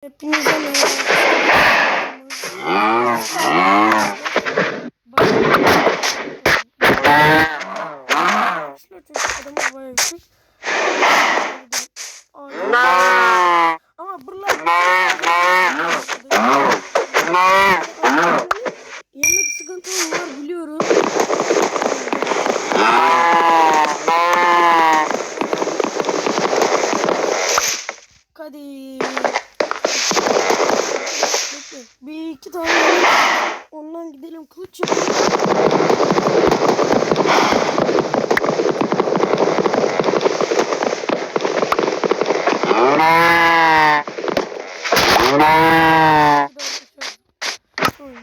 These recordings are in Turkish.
Hepinize merhaba. Çocuk adamı havaya uçtuk. Ama buralar yemek sıkıntım var biliyorum. Hadi. Bekle. Bir iki tane yemek. Ondan gidelim kılıç yapalım.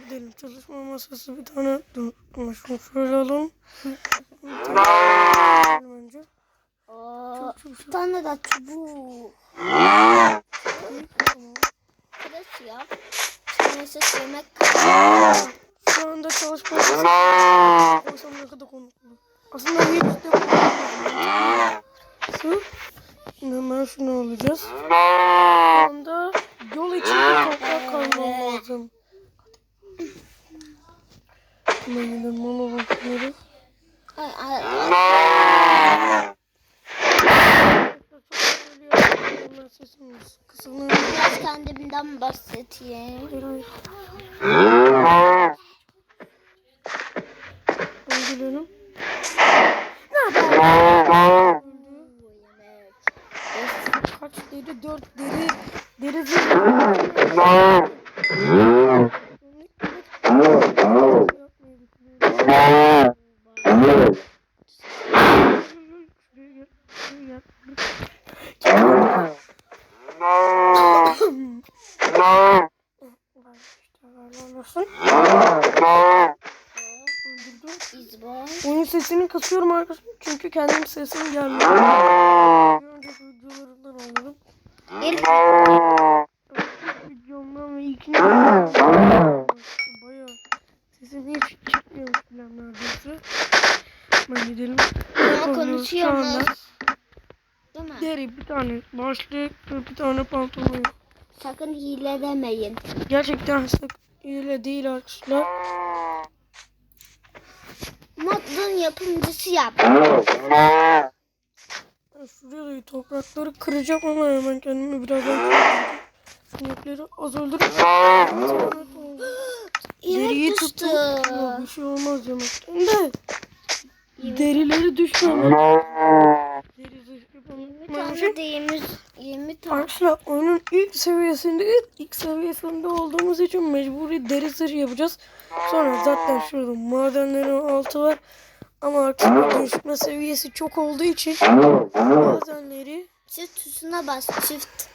Gidelim çalışma masası bir tane. Dur ama şunu şöyle alalım. Önce. Oo, Çok çok bir çok. tane de çubuk. Tamam. Kılıç yap. Neyse yemek Şu anda çalışma masası. Koysam ne kadar komik olur. Aslında hiç de. Su. Şimdi hemen şunu alacağız. Şu anda yol için toprak kalmam lazım. Hemen gidelim ona sesimiz kısılır. Biraz kendimden bahsedeyim. Hayır hayır. Öldürelim. Ne yapalım? Kaç deri? Dört deri. Deri zırh. İzbor. Oyun sesini kasıyorum arkadaşlar çünkü kendim sesim gelmiyor. Önceki videolarımdan aldım. İlk Videomdan ve ilkini bayağı sesim hiç çıkmıyormuş falan neredeyse. Ben gidelim. ama konuşuyoruz. Değil mi? Deri bir tane başlık ve bir tane pantolon. Sakın hile demeyin. Gerçekten sık öyle değil arkadaşlar. Modun yapımcısı yap. Ben Şuraya da toprakları kıracağım ama hemen kendimi birazdan kıracağım. Sinekleri az öldürüp Deriyi düştü. Yok, bir şey olmaz yemekten de. Derileri düşmemek. Deri Bir düşmemek. tane de yirmi, yirmi tane. Arkadaşlar oyunun ilk seviyesinde ilk seviyesinde olduğumuz için mecburi deri zırh yapacağız. Sonra zaten şurada madenlerin altı var. Ama artık dönüşme seviyesi çok olduğu için madenleri Çift tuşuna bas çift.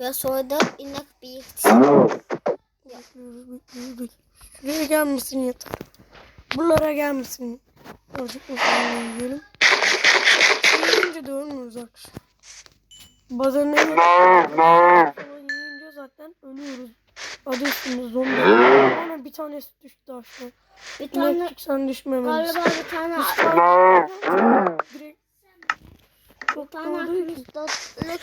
Ve sonra da inek bekliyoruz, bekliyoruz. Şuraya gelmesin yeter. Buralara gelmesin. Azıcık mesela yiyelim. Yiyince de ölmüyoruz arkadaşlar. Bazen ne yiyince zaten ölüyoruz. Adı üstünde zombi. Bana bir tanesi düştü aşağı. Bir tane İnekçik sen düşmemelisin. galiba bir tane Direkt bir çok tane kristalik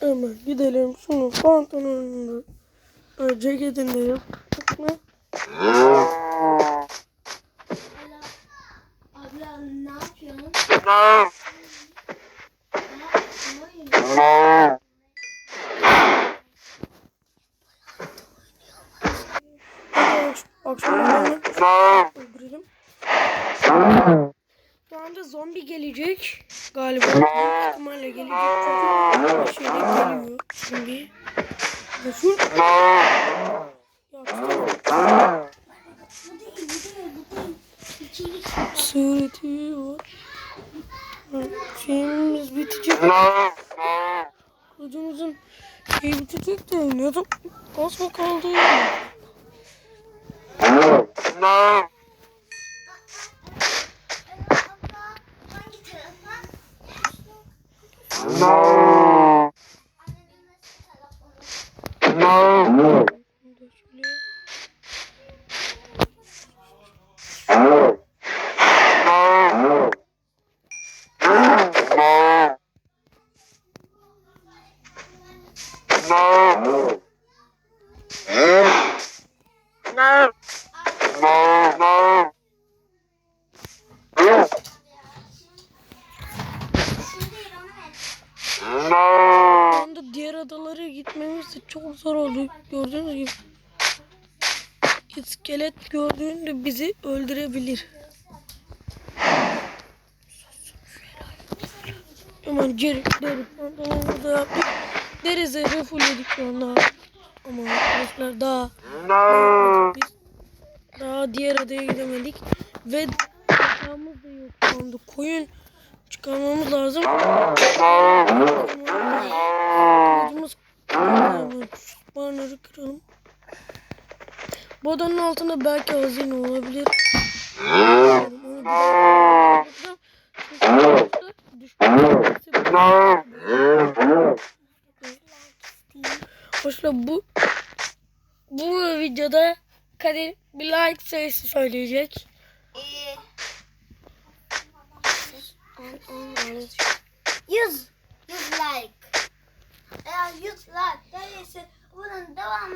Hemen gidelim şunu pantolonunu e, ceketini de yaptık mı? Abla ne yapıyorsun? Zombi gelecek galiba. İhtimalle gelecek çünkü şeyde geliyor şimdi. Tutamam. Sureti var. Şeyimiz bitecek. Kılıcımızın şey bitecek de zaman az mı kaldı? no. İşte çok zor oldu. Gördüğünüz gibi. İskelet gördüğünde bizi öldürebilir. Hemen geri deri pantolonumuzu da yaptık. Deri zırhı fullledik şu anda. Ama arkadaşlar daha biz daha diğer adaya gidemedik. Ve yatağımız da yok şu anda. Koyun çıkarmamız lazım. Kılıcımız Spawner'ı kıralım. Bu altında belki hazine olabilir. Arkadaşlar bu bu videoda Kadir bir like sayısı söyleyecek.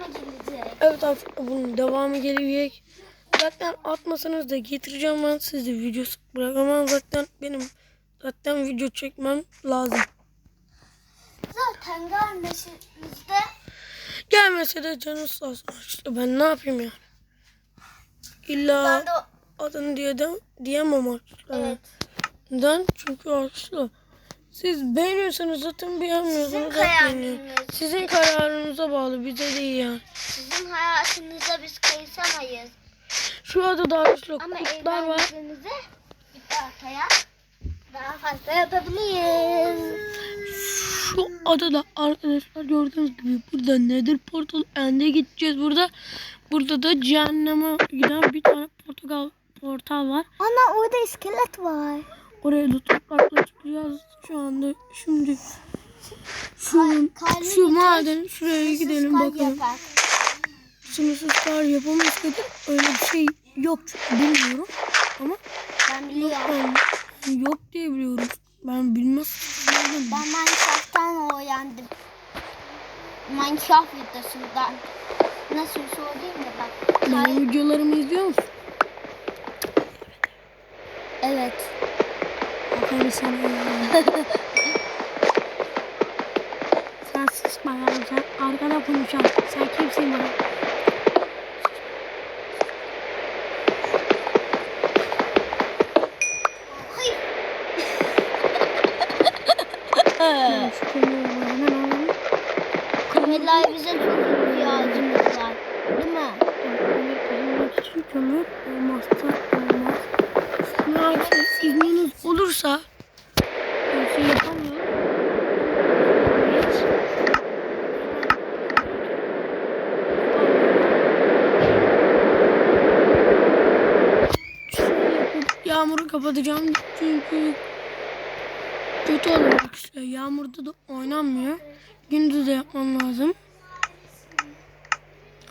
Devamı gelecek. Evet arkadaşlar bunun devamı gelecek. Zaten atmasanız da getireceğim ben size video bırakamam zaten benim zaten video çekmem lazım. Zaten gelmesizde Gelmese de canı sağ olsun. İşte ben ne yapayım yani. İlla ben de adını diye de diyemem arkadaşlar. evet. Neden? Çünkü arkadaşlar siz beğeniyorsanız zaten beğenmiyorsanız Sizin kararınız. Sizin kararınıza bağlı bize değil yani. Sizin hayatınıza biz kayısamayız. Şu adada arkadaşlar Ama kurtlar var. ortaya daha fazla yapabiliriz. Şu adada arkadaşlar gördüğünüz gibi burada nedir portal ende gideceğiz burada. Burada da cehenneme giden bir tane portal portal var. Ana orada iskelet var. Oraya da toprakla çıkacağız şu anda. Şimdi şu şu maden şuraya gidelim bakalım. yapar. Sınırsız kar yapamayız dedim. Öyle bir şey yok bilmiyorum. Ama Ben biliyorum. ben yok diye biliyorum. Ben bilmez. Ben Minecraft'tan öğrendim. Minecraft videosundan. Nasıl söyleyeyim mi bak. Benim videolarımı izliyor musun? Evet. Aferin sana. sen sus sen arkada konuşan. Sen kimsin bana? Kömürler bize çok ihtiyacımız var. Değil mi? Evet, kömür olmazsa olmaz. Ne yapayım? Olursa bir şey yapıp Yağmuru kapatacağım çünkü kötü olur işte. Yağmurda da oynanmıyor. Gündüz de yapmam lazım.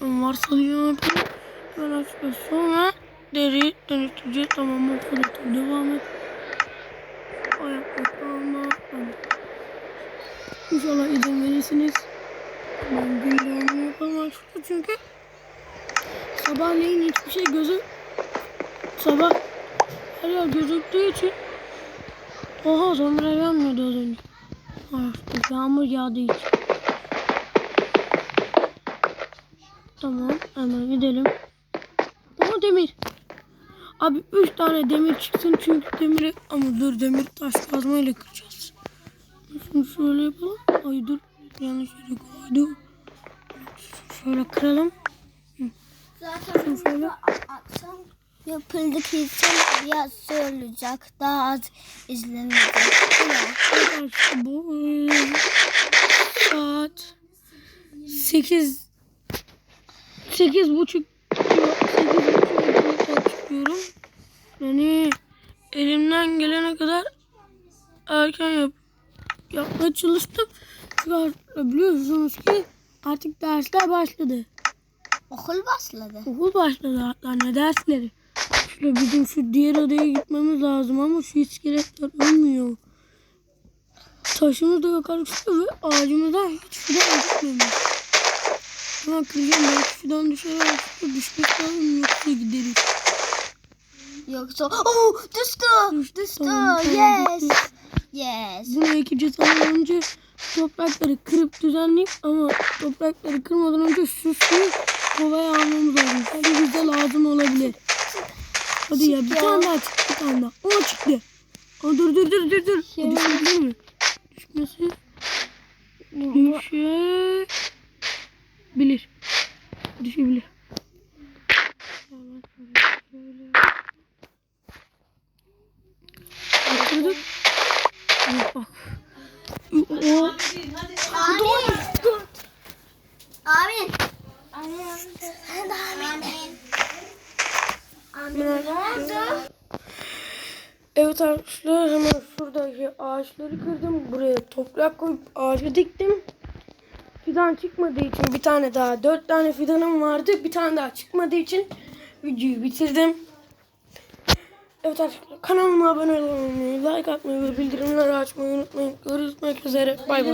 Varsayıyorum yapayım. Ben sonra deri dönüştüreceğiz. Tamam o kadar devam et. Tamam. İnşallah izin verirsiniz. Ben gündemimi yapamam şurada çünkü sabahleyin hiçbir şey gözü sabah her yer gözüktüğü için Oha sonra yanmıyordu az önce. Artık yağmur yağdığı için. Tamam hemen gidelim. Abi 3 tane demir çıksın çünkü demiri ama dur demir taş kazmayla kıracağız. Şunu şöyle yapalım. Ay dur yanlış yere koydum. Şöyle kıralım. Zaten şöyle. akşam yapıldık insan biraz söyleyecek. Daha az izlenecek. Bu saat 8 8 buçuk çıkıyorum. Yani elimden gelene kadar erken yap yapmaya çalıştım. Çünkü artık biliyorsunuz ki artık dersler başladı. Okul başladı. Okul başladı ne dersleri. Şöyle bizim şu diğer adaya gitmemiz lazım ama şu iskeletler ölmüyor. Taşımız da yok arkadaşlar ve ağacımızdan hiç fidan düşmemiş. Hemen kıracağım belki fidan düşer arkadaşlar düşmek lazım yoksa gideriz. Yoksa oh düştü. Düştü, Düştü. tamam, tamam, yes. Yes. Bunu ekeceğiz ama önce toprakları kırıp düzenleyip ama toprakları kırmadan önce suyu kovaya almamız lazım. Tabii bize lazım olabilir. Hadi ya bir tane daha çıktı bir tane daha. O çıktı. Aa, dur dur dur dur dur. O Şey- düşebilir mi? Düşmesi. Düşebilir. Düşebilir. Evet arkadaşlar hemen şuradaki ağaçları kırdım. Buraya toprak koyup ağacı diktim. Fidan çıkmadığı için bir tane daha dört tane fidanım vardı. Bir tane daha çıkmadığı için videoyu bitirdim. Evet arkadaşlar kanalıma abone olmayı, like atmayı ve bildirimleri açmayı unutmayın. Görüşmek üzere. Bay bay.